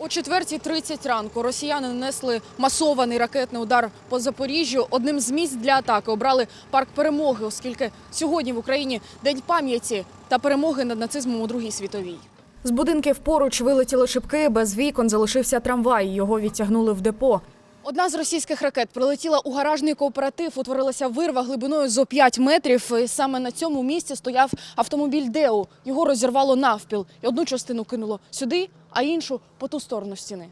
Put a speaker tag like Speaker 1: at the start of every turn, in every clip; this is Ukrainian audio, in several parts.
Speaker 1: О 4.30 ранку росіяни нанесли масований ракетний удар по Запоріжжю. Одним з місць для атаки обрали парк перемоги, оскільки сьогодні в Україні день пам'яті та перемоги над нацизмом у Другій світовій. З будинків поруч вилетіли шибки, без вікон залишився трамвай. Його відтягнули в депо. Одна з російських ракет прилетіла у гаражний кооператив. Утворилася вирва глибиною зо 5 метрів. І саме на цьому місці стояв автомобіль Деу. Його розірвало навпіл. І одну частину кинуло сюди, а іншу по ту сторону стіни.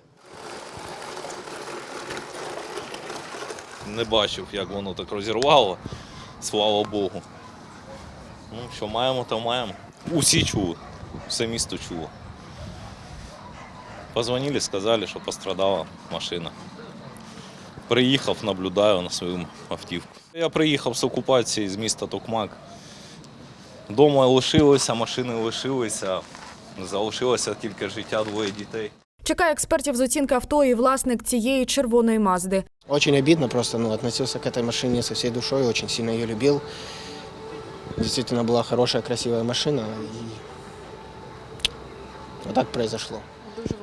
Speaker 2: Не бачив, як воно так розірвало, слава Богу. Ну, що маємо, то маємо. Усі чули, все місто чуло. Позвонили, сказали, що пострадала машина. Приїхав, наблюдаю на свою автівку. Я приїхав з окупації з міста Токмак. Дома лишилося, машини лишилися. Залишилося тільки життя двоє дітей.
Speaker 1: Чекає експертів з оцінки авто і власник цієї червоної мазди.
Speaker 3: Очень обидно, просто ну, относился к этой машине со всей душой, очень сильно ее любил. Действительно была хорошая, красивая машина. И вот так произошло.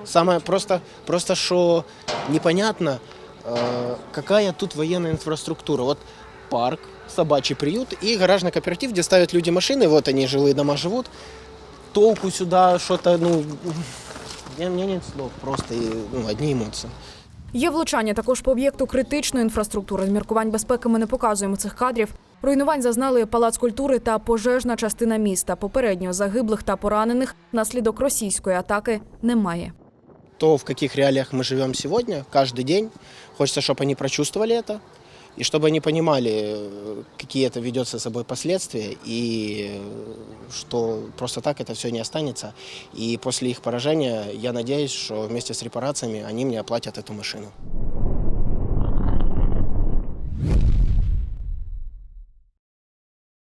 Speaker 3: Самое просто, просто что непонятно, э, какая тут военная инфраструктура. Вот парк, собачий приют и гаражный кооператив, где ставят люди машины, вот они жилые дома живут. Толку сюда что-то, ну, я- у меня нет слов, просто и, ну, одни эмоции.
Speaker 1: Є влучання також по об'єкту критичної інфраструктури. З міркувань безпеки ми не показуємо цих кадрів. Руйнувань зазнали палац культури та пожежна частина міста. Попередньо загиблих та поранених внаслідок російської атаки немає.
Speaker 3: то, в каких реалиях мы живем сегодня, каждый день. Хочется, чтобы они прочувствовали это, и чтобы они понимали, э, какие это ведет за собой последствия, и э, что просто так это все не останется. И после их поражения я надеюсь, что вместе с репарациями они мне оплатят эту машину.